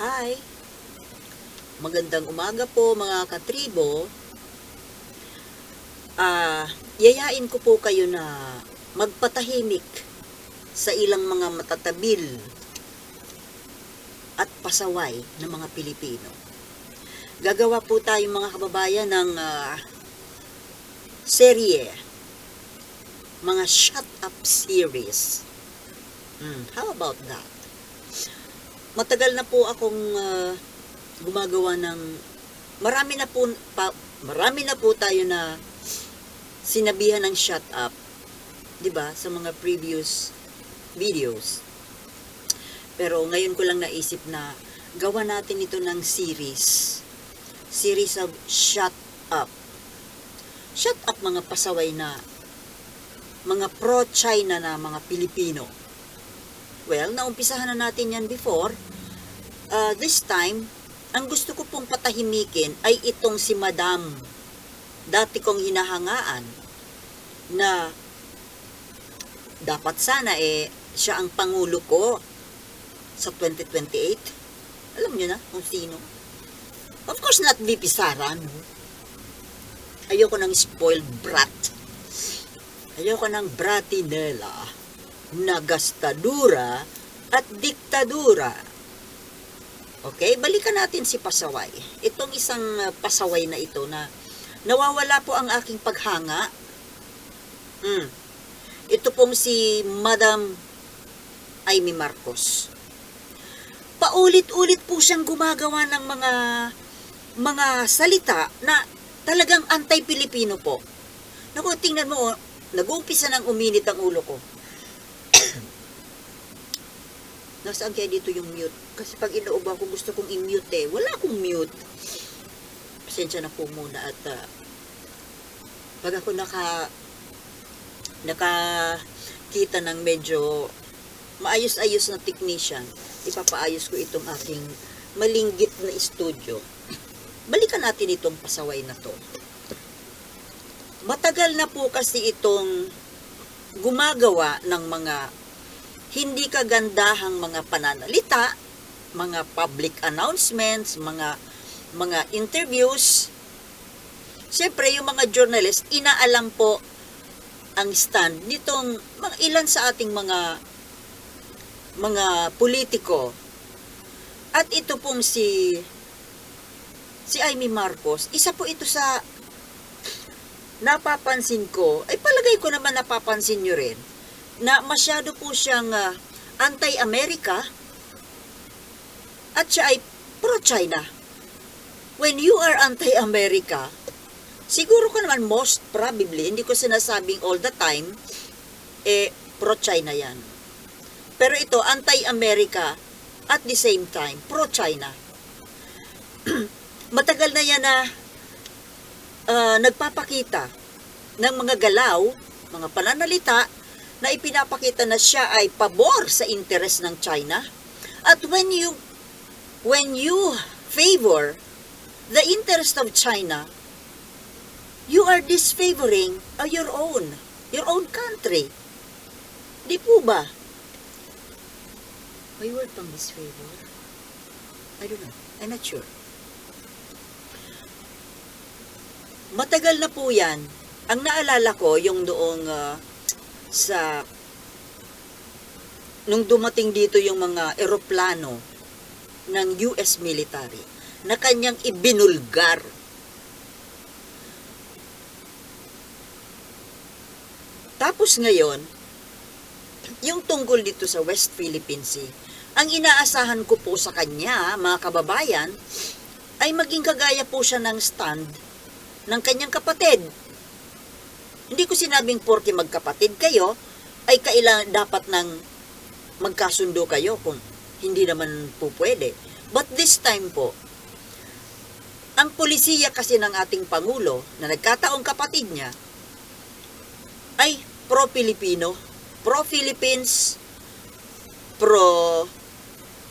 Hi! Magandang umaga po mga katribo. Ah, yayain ko po kayo na magpatahimik sa ilang mga matatabil at pasaway ng mga Pilipino. Gagawa po tayo mga kababayan ng ah, serye, mga shut up series. Hmm, how about that? Matagal na po akong ah, gumagawa ng marami na po pa, marami na po tayo na sinabihan ng shut up 'di ba sa mga previous videos. Pero ngayon ko lang naisip na gawa natin ito ng series series of shut up. Shut up mga pasaway na mga pro-China na mga Pilipino well naumpisahan na natin yan before Uh, this time, ang gusto ko pong patahimikin ay itong si Madam. Dati kong hinahangaan na dapat sana eh siya ang pangulo ko sa 2028. Alam niyo na kung sino. Of course not VP Sara, no? Ayoko ng spoiled brat. Ayoko ng bratinela na gastadura at diktadura. Okay, balikan natin si Pasaway. Itong isang uh, pasaway na ito na nawawala po ang aking paghanga. Hmm. Ito pong si Madam Amy Marcos. Paulit-ulit po siyang gumagawa ng mga mga salita na talagang anti-Pilipino po. Naku, tingnan mo, oh, nag-uumpisa ng uminit ang ulo ko. Nasaan kaya dito yung mute? Kasi pag inoob ako, gusto kong i-mute eh. Wala akong mute. Pasensya na po muna at ah, pag ako naka nakakita ng medyo maayos-ayos na technician, ipapaayos ko itong aking malinggit na studio. Balikan natin itong pasaway na to. Matagal na po kasi itong gumagawa ng mga hindi kagandahang mga pananalita, mga public announcements, mga mga interviews. Siyempre, yung mga journalist, inaalam po ang stand nitong mga ilan sa ating mga mga politiko. At ito pong si si Amy Marcos, isa po ito sa napapansin ko, ay palagay ko naman napapansin nyo rin, na masyado po siyang ah, anti-America at siya ay pro-China. When you are anti-America, siguro ka naman most probably, hindi ko sinasabing all the time, eh, pro-China yan. Pero ito, anti-America at the same time, pro-China. Matagal na yan na ah, nagpapakita ng mga galaw, mga pananalita, na ipinapakita na siya ay pabor sa interes ng China. At when you when you favor the interest of China, you are disfavoring uh, your own, your own country. Di po ba? May word pang disfavor? I don't know. I'm not sure. Matagal na po yan. Ang naalala ko, yung doong ah, sa nung dumating dito yung mga eroplano ng US military na kanyang ibinulgar. Tapos ngayon, yung tungkol dito sa West Philippine Sea, ang inaasahan ko po sa kanya, mga kababayan, ay maging kagaya po siya ng stand ng kanyang kapatid. Hindi ko sinabing porke magkapatid kayo, ay kailangan dapat ng magkasundo kayo kung hindi naman po pwede. But this time po, ang polisiya kasi ng ating Pangulo na nagkataong kapatid niya ay pro-Filipino, pro-Philippines, pro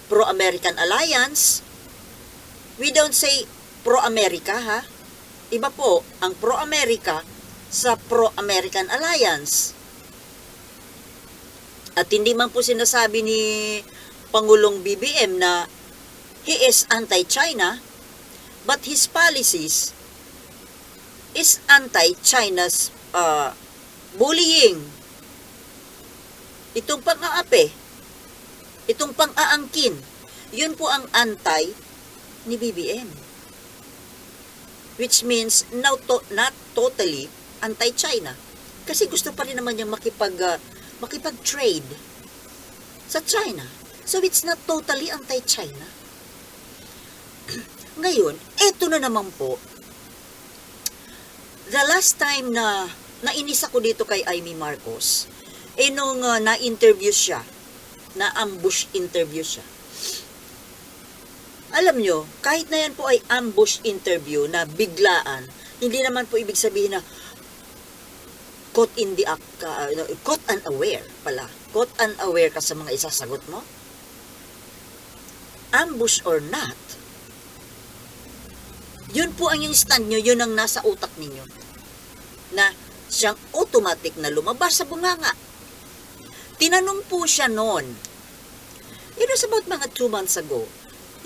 pro-American Alliance. We don't say pro-America ha. Iba po ang pro-America sa pro-American Alliance. At hindi man po sinasabi ni Pangulong BBM na he is anti-China, but his policies is anti-China's uh, bullying. Itong pang-aape, itong pang-aangkin, yun po ang anti ni BBM. Which means not, to- not totally anti-China. Kasi gusto pa rin naman niyang makipag, uh, makipag-trade sa China. So it's not totally anti-China. Ngayon, eto na naman po. The last time na nainis ako dito kay Amy Marcos, eh nung uh, na-interview siya, na-ambush interview siya. Alam nyo, kahit na yan po ay ambush interview na biglaan, hindi naman po ibig sabihin na caught in the act uh, caught unaware pala. Caught unaware ka sa mga isasagot mo. Ambush or not, yun po ang yung stand nyo, yun ang nasa utak ninyo. Na siyang automatic na lumabas sa bunganga. Tinanong po siya noon, it was about mga two months ago,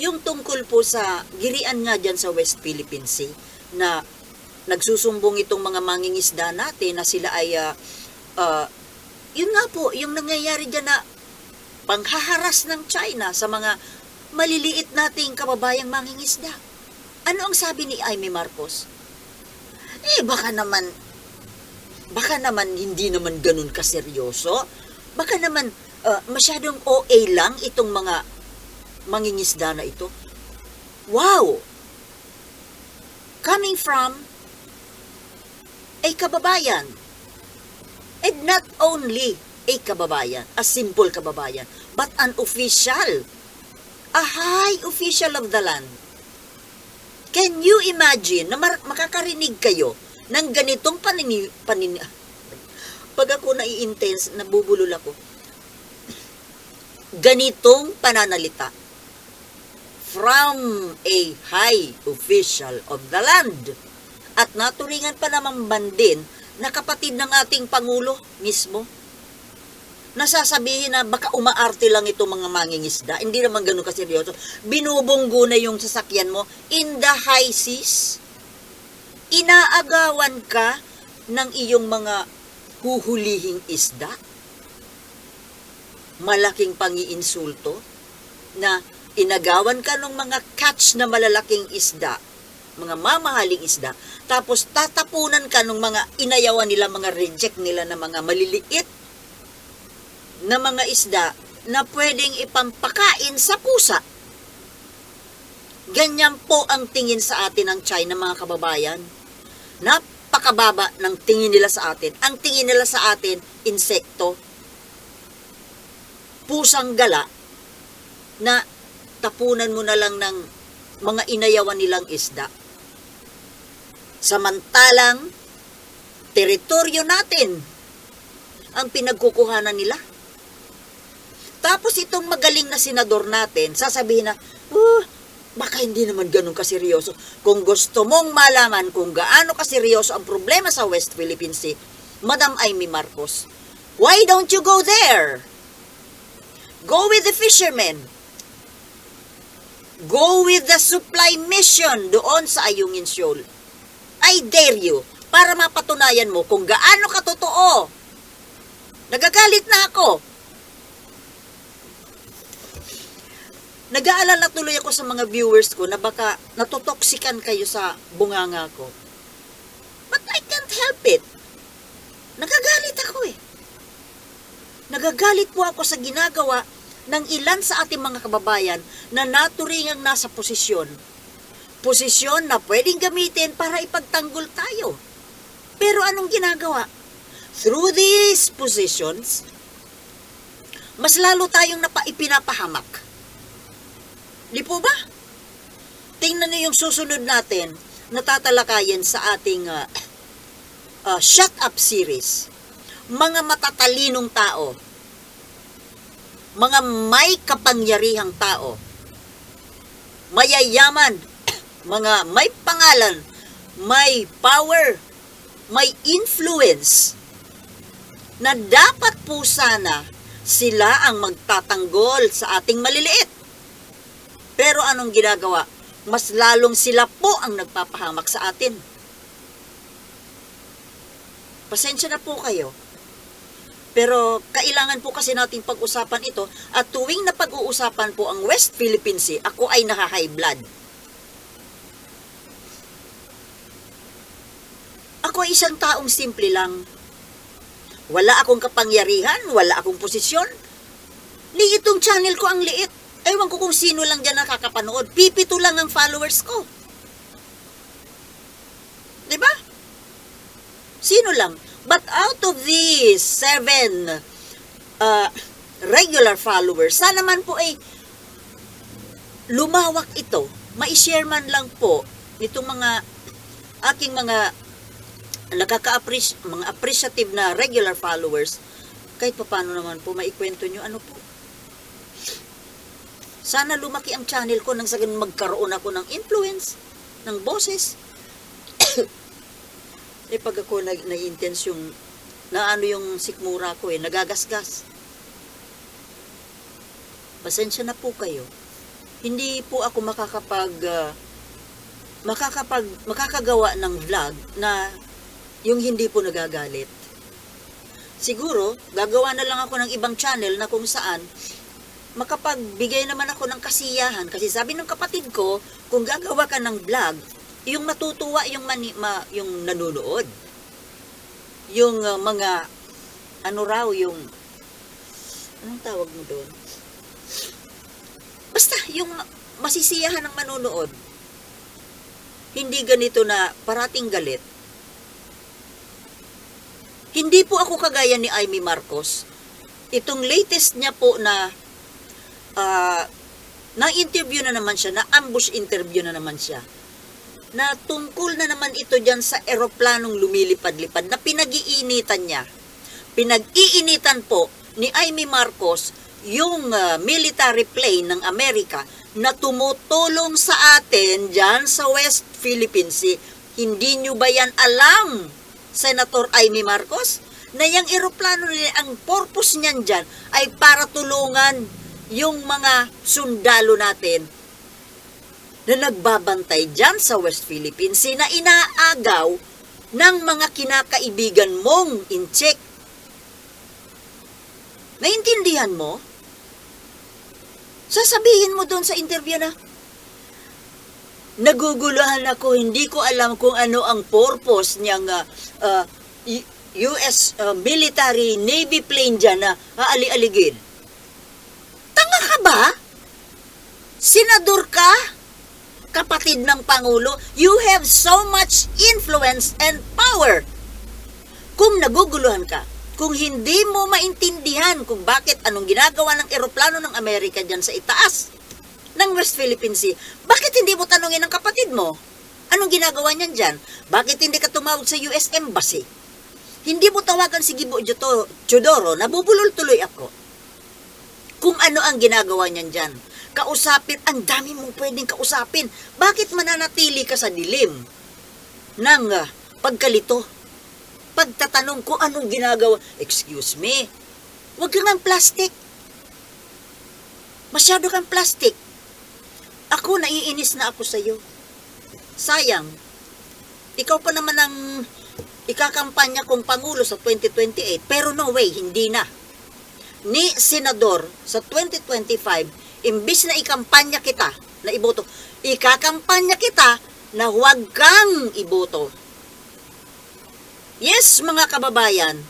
yung tungkol po sa girian nga dyan sa West Philippine Sea na nagsusumbong itong mga mangingisda natin na sila ay ah, ah, yun nga po, yung nangyayari dyan na panghaharas ng China sa mga maliliit nating kababayang mangingisda. Ano ang sabi ni Aimee Marcos? Eh, baka naman, baka naman hindi naman ganun kaseryoso. Baka naman ah, masyadong OA lang itong mga mangingisda na ito. Wow! Coming from a kababayan. And not only a kababayan, a simple kababayan, but an official. A high official of the land. Can you imagine na makakarinig kayo ng ganitong panini... panini pag ako nai-intense, nabubulol ako. Ganitong pananalita from a high official of the land. At naturingan pa naman bandin na kapatid ng ating Pangulo mismo. Nasasabihin na baka umaarte lang itong mga mangingisda. Hindi naman ganun kaseryoso. Binubunggo na yung sasakyan mo in the high seas. Inaagawan ka ng iyong mga huhulihing isda. Malaking pangiinsulto na inagawan ka ng mga catch na malalaking isda, mga mamahaling isda, tapos tatapunan ka ng mga inayawan nila, mga reject nila na mga maliliit na mga isda na pwedeng ipampakain sa pusa. Ganyan po ang tingin sa atin ng China, mga kababayan. Napakababa ng tingin nila sa atin. Ang tingin nila sa atin, insekto, pusang gala, na tapunan mo na lang ng mga inayawan nilang isda. Samantalang, teritoryo natin ang pinagkukuhanan nila. Tapos itong magaling na senador natin, sasabihin na, uh, baka hindi naman ganun kaseryoso. Kung gusto mong malaman kung gaano kaseryoso ang problema sa West Philippine Sea, Madam Amy Marcos, why don't you go there? Go with the fishermen. Go with the supply mission doon sa Ayungin Shoal. I dare you para mapatunayan mo kung gaano katotoo. Nagagalit na ako. Nag-aalala tuloy ako sa mga viewers ko na baka natutoksikan kayo sa bunganga ko. But I can't help it. Nagagalit ako eh. Nagagalit po ako sa ginagawa ng ilan sa ating mga kababayan na naturingang nasa posisyon. Posisyon na pwedeng gamitin para ipagtanggol tayo. Pero anong ginagawa? Through these positions, mas lalo tayong napaipinapahamak. Di po ba? Tingnan niyo yung susunod natin na tatalakayin sa ating uh, uh, Shut Up series. Mga matatalinong tao mga may kapangyarihang tao, mayayaman, mga may pangalan, may power, may influence, na dapat po sana sila ang magtatanggol sa ating maliliit. Pero anong ginagawa? Mas lalong sila po ang nagpapahamak sa atin. Pasensya na po kayo. Pero kailangan po kasi nating pag-usapan ito at tuwing na pag-uusapan po ang West Philippine Sea, ako ay naka-high blood. Ako isang taong simple lang. Wala akong kapangyarihan, wala akong posisyon. Liitong channel ko ang liit. Ewan ko kung sino lang dyan nakakapanood. Pipito lang ang followers ko. ba? Sino lang? But out of these seven uh, regular followers, sana man po ay lumawak ito. Ma-share man lang po itong mga aking mga nakaka-appreciate, mga appreciative na regular followers, kahit paano naman po maikwento nyo ano po. Sana lumaki ang channel ko nang sa ganun magkaroon ako ng influence, ng boses. eh pag ako na, na-intense yung, na ano yung sikmura ko eh, nagagasgas. Pasensya na po kayo. Hindi po ako makakapag, ah, makakapag, makakagawa ng vlog na yung hindi po nagagalit. Siguro, gagawa na lang ako ng ibang channel na kung saan makapagbigay naman ako ng kasiyahan. Kasi sabi ng kapatid ko, kung gagawa ka ng vlog, yung matutuwa yung, mani, ma, yung nanonood. Yung uh, mga, ano raw, yung, anong tawag mo doon? Basta, yung ma- masisiyahan ng manonood. Hindi ganito na parating galit. Hindi po ako kagaya ni Amy Marcos. Itong latest niya po na ah, na-interview na naman siya, na-ambush interview na naman siya. Na tungkol na naman ito dyan sa eroplanong lumilipad-lipad na pinag-iinitan niya. Pinag-iinitan po ni Amy Marcos yung ah, military plane ng Amerika na tumutulong sa atin dyan sa West Philippine Sea. Hindi nyo ba yan alam, Senator Amy Marcos? Na yung eroplano nila, ang purpose niyan dyan ay para tulungan yung mga sundalo natin na nagbabantay dyan sa West Philippine Sea na inaagaw ng mga kinakaibigan mong incheck. Naintindihan mo? Sasabihin mo doon sa interview na, naguguluhan ako, hindi ko alam kung ano ang purpose niyang uh, uh, U- US uh, military navy plane dyan na aali-aligid. Tanga ka ba? Senador ka? Kapatid ng Pangulo, you have so much influence and power. Kung naguguluhan ka, kung hindi mo maintindihan kung bakit anong ginagawa ng eroplano ng Amerika dyan sa itaas ng West Philippine Sea, bakit hindi mo tanungin ng kapatid mo? Anong ginagawa niyan dyan? Bakit hindi ka tumawag sa US Embassy? Hindi mo tawagan si Gibo Chodoro, nabubulol tuloy ako. Kung ano ang ginagawa niyan dyan. Kausapin, ang dami mong pwedeng kausapin. Bakit mananatili ka sa dilim ng ah, pagkalito? Pagtatanong kung anong ginagawa. Excuse me, huwag ka ng plastic. Masyado kang plastic. Ako, naiinis na ako sa'yo. Sayang, ikaw pa naman ang ikakampanya kong Pangulo sa 2028, pero no way, hindi na. Ni Senador sa 2025, imbis na ikampanya kita na iboto, ikakampanya kita na huwag kang iboto. Yes, mga kababayan,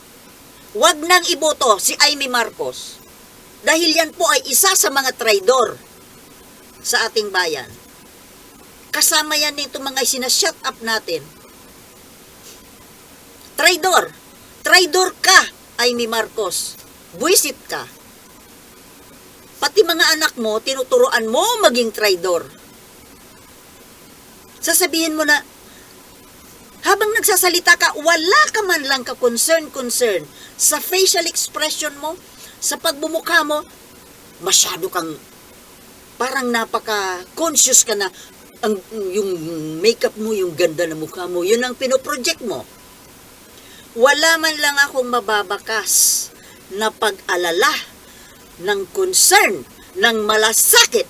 huwag nang iboto si Amy Marcos. Dahil yan po ay isa sa mga traidor sa ating bayan. Kasama yan nito mga sinashut up natin. Traidor! Traidor ka, Amy Marcos. Buisit ka. Pati mga anak mo, tinuturoan mo maging traidor. Sasabihin mo na, habang nagsasalita ka, wala ka man lang ka concern-concern sa facial expression mo, sa pagbumukha mo, masyado kang parang napaka-conscious ka na ang yung makeup mo, yung ganda ng mukha mo, yun ang pinoproject mo. Wala man lang akong mababakas na pag-alala ng concern, ng malasakit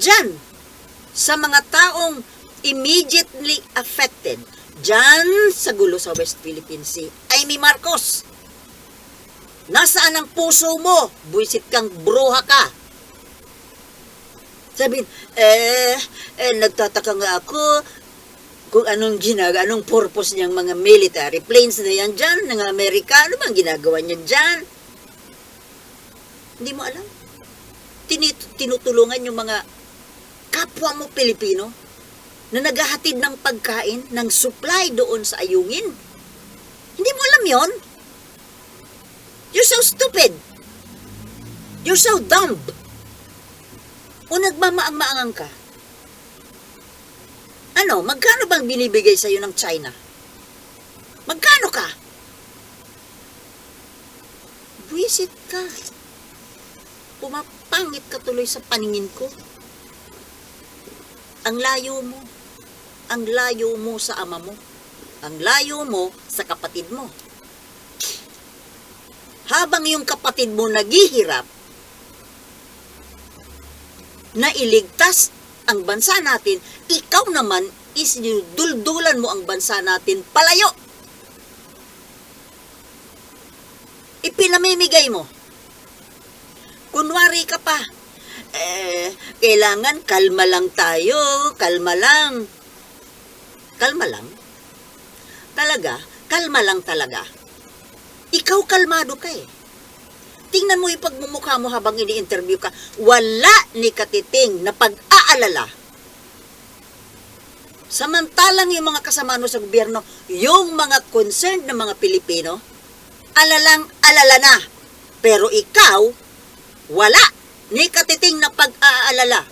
Diyan, sa mga taong immediately affected, diyan sa gulo sa West Philippine Sea, Amy Marcos, nasaan ang puso mo? Buisit kang bruha ka. Sabihin, eh, eh, nagtataka nga ako kung anong ginagawa, anong purpose niyang mga military planes na yan dyan, ng Amerikano, bang ginagawa niya dyan? Hindi mo alam. Tinit- tinutulungan yung mga kapwa mo Pilipino na naghahatid ng pagkain, ng supply doon sa ayungin. Hindi mo alam yon? You're so stupid. You're so dumb. O nagmamaang-maangang ka. Ano, magkano bang binibigay sa'yo ng China? Magkano ka? Buisit ka. Pumapangit ka tuloy sa paningin ko. Ang layo mo. Ang layo mo sa ama mo. Ang layo mo sa kapatid mo. Habang yung kapatid mo naghihirap, na iligtas ang bansa natin, ikaw naman is duldulan mo ang bansa natin palayo. Ipinamimigay mo. Kunwari ka pa, eh, kailangan kalma lang tayo, kalma lang. Kalma lang? Talaga, kalma lang talaga. Ikaw kalmado ka eh. Tingnan mo yung pagmumukha mo habang ini-interview ka. Wala ni katiting na pag-aalala. Samantalang yung mga kasama mo sa gobyerno, yung mga concerned na mga Pilipino, alalang alala na. Pero ikaw, wala ni katiting na pag-aalala.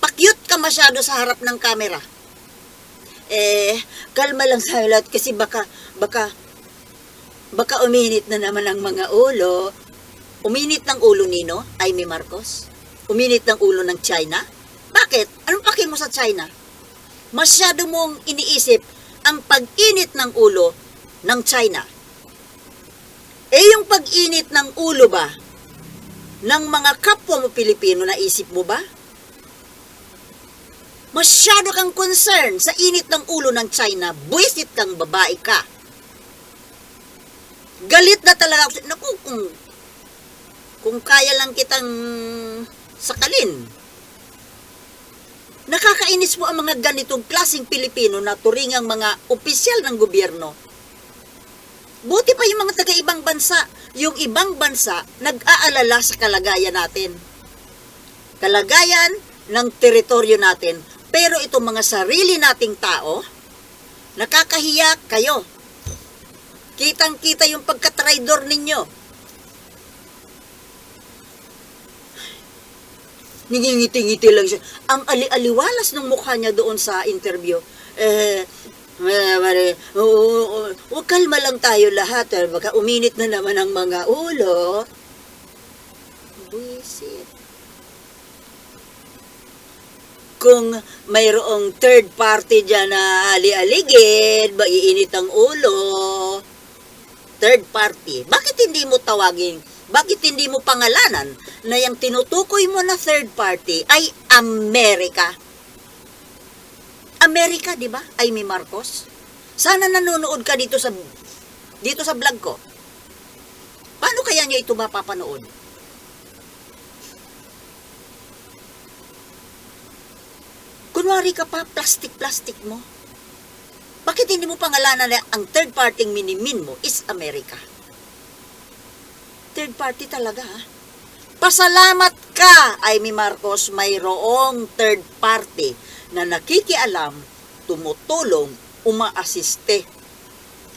Pakyut ka masyado sa harap ng kamera. Eh, kalma lang sa lahat kasi baka, baka, baka uminit na naman ang mga ulo. Uminit ng ulo nino, Amy Marcos? Uminit ng ulo ng China? Bakit? Anong paki mo sa China? Masyado mong iniisip ang pag-init ng ulo ng China. Eh yung pag-init ng ulo ba ng mga kapwa mo Pilipino na isip mo ba? Masyado kang concern sa init ng ulo ng China, buwisit kang babae ka. Galit na talaga ako. Naku, kung, kung kaya lang kitang sakalin. Nakakainis mo ang mga ganitong klaseng Pilipino na turingang mga opisyal ng gobyerno. Buti pa yung mga taga-ibang bansa. Yung ibang bansa, nag-aalala sa kalagayan natin. Kalagayan ng teritoryo natin. Pero itong mga sarili nating tao, nakakahiya kayo. Kitang-kita yung pagkatraidor ninyo. Ningingiti-ngiti lang siya. Ang ali-aliwalas ng mukha niya doon sa interview. Eh, eh, oo, oo, kalma lang tayo lahat. Eh, baka uminit na naman ang mga ulo. Buisit. Kung mayroong third party dyan na ali-aligid, ba iinit ang ulo, third party, bakit hindi mo tawagin, bakit hindi mo pangalanan na yung tinutukoy mo na third party ay Amerika? Amerika, di ba? Amy Marcos. Sana nanonood ka dito sa dito sa vlog ko. Paano kaya niya ito mapapanood? Kunwari ka pa, plastic-plastic mo. Bakit hindi mo pangalanan na ang third party minimin mo is Amerika? Third party talaga, ha? Pasalamat ka, Amy Marcos, mayroong third party na nakikialam, tumutulong, umaasiste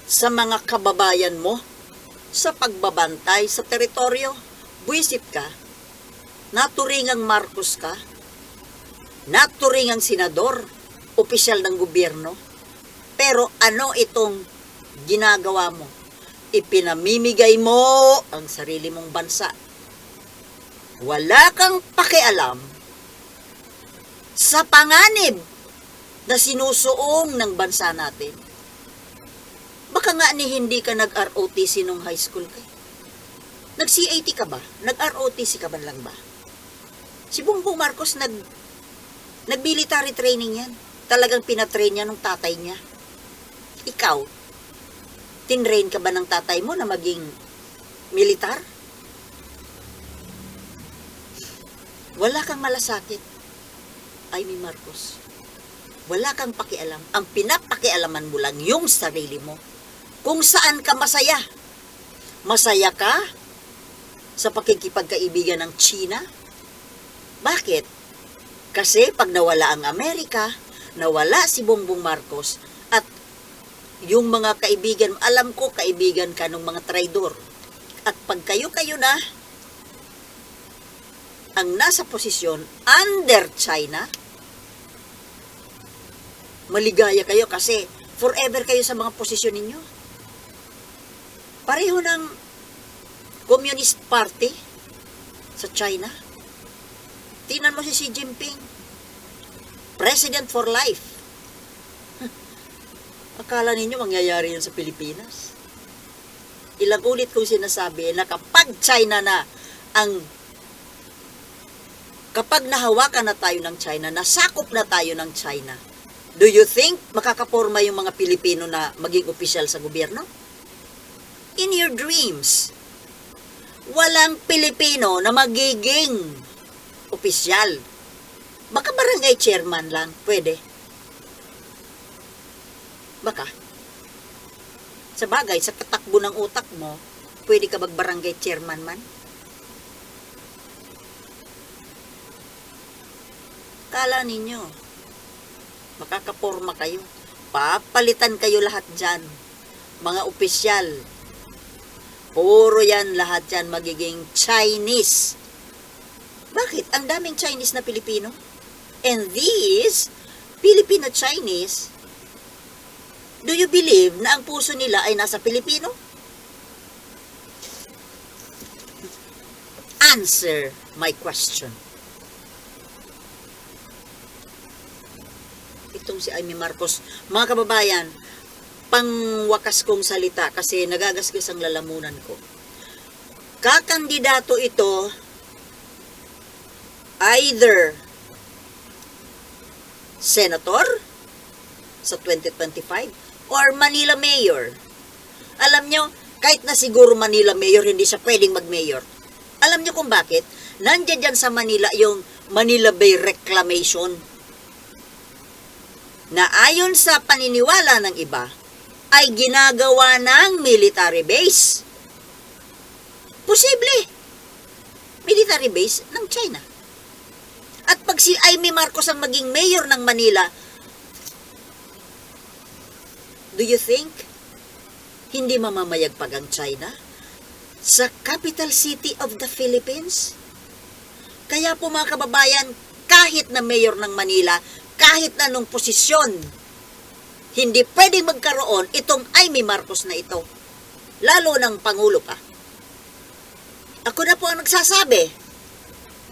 sa mga kababayan mo sa pagbabantay sa teritoryo. Buisit ka, naturingang Marcos ka, naturingang senador, opisyal ng gobyerno, pero ano itong ginagawa mo? Ipinamimigay mo ang sarili mong bansa. Wala kang pakialam sa panganib na sinusuong ng bansa natin. Baka nga ni hindi ka nag-ROTC nung high school ka. Nag-CAT ka ba? Nag-ROTC ka ba lang ba? Si Bongbong Marcos nag Nag-military training yan. Talagang pinatrain niya ng tatay niya. Ikaw, tinrain ka ba ng tatay mo na maging militar? Wala kang malasakit. Ay, mi Marcos. Wala kang pakialam. Ang pinapakialaman mo lang yung sarili mo. Kung saan ka masaya. Masaya ka sa pakikipagkaibigan ng China? Bakit? Kasi pag nawala ang Amerika, nawala si Bongbong Marcos, yung mga kaibigan, alam ko kaibigan ka ng mga traidor. At pag kayo-kayo na, ang nasa posisyon under China, maligaya kayo kasi forever kayo sa mga posisyon ninyo. Pareho ng Communist Party sa China. Tingnan mo si Xi Jinping. President for life. Akala ninyo mangyayari yan sa Pilipinas? Ilang ulit kong sinasabi na kapag China na ang kapag nahawakan na tayo ng China, nasakop na tayo ng China, do you think makakaporma yung mga Pilipino na maging opisyal sa gobyerno? In your dreams, walang Pilipino na magiging opisyal. Baka barangay chairman lang, pwede. Baka. Sa bagay, sa katakbo ng utak mo, pwede ka mag-barangay chairman man. Kala ninyo, makakaporma kayo. Papalitan kayo lahat dyan. Mga opisyal. Puro yan, lahat yan magiging Chinese. Bakit? Ang daming Chinese na Pilipino. And these Filipino-Chinese, do you believe na ang puso nila ay nasa Pilipino? Answer my question. Itong si Amy Marcos. Mga kababayan, pangwakas kong salita kasi nagagasgas ang lalamunan ko. Kakandidato ito either senator sa 2025 or Manila mayor. Alam nyo, kahit na siguro Manila mayor, hindi siya pwedeng mag-mayor. Alam nyo kung bakit? Nandiyan dyan sa Manila yung Manila Bay Reclamation na ayon sa paniniwala ng iba, ay ginagawa ng military base. Posible. Military base ng China. At pag si Amy Marcos ang maging mayor ng Manila, do you think hindi mamamayagpag ang China sa capital city of the Philippines? Kaya po mga kababayan, kahit na mayor ng Manila, kahit na nung posisyon, hindi pwedeng magkaroon itong Amy Marcos na ito. Lalo ng Pangulo pa. Ako na po ang nagsasabi,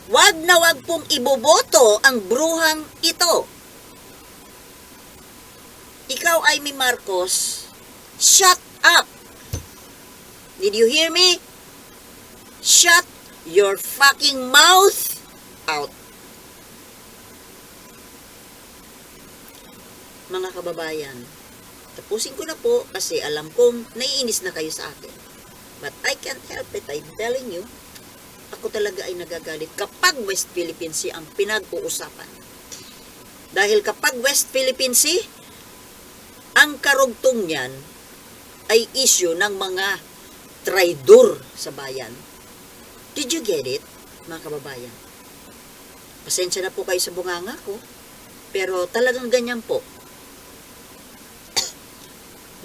wag na wag pong iboboto ang bruhang ito. Ikaw, Amy Marcos, shut up! Did you hear me? Shut your fucking mouth out. Mga kababayan, tapusin ko na po kasi alam kong naiinis na kayo sa akin. But I can't help it, I'm telling you. Ako talaga ay nagagalit kapag West Philippine Sea ang pinag-uusapan. Dahil kapag West Philippine Sea, ang karugtong niyan ay issue ng mga traidor sa bayan. Did you get it, mga kababayan? Pasensya na po kayo sa bunganga ko, pero talagang ganyan po.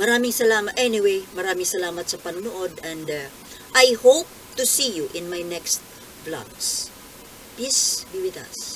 Maraming salamat. Anyway, maraming salamat sa panonood and uh, I hope to see you in my next vlogs. Peace be with us.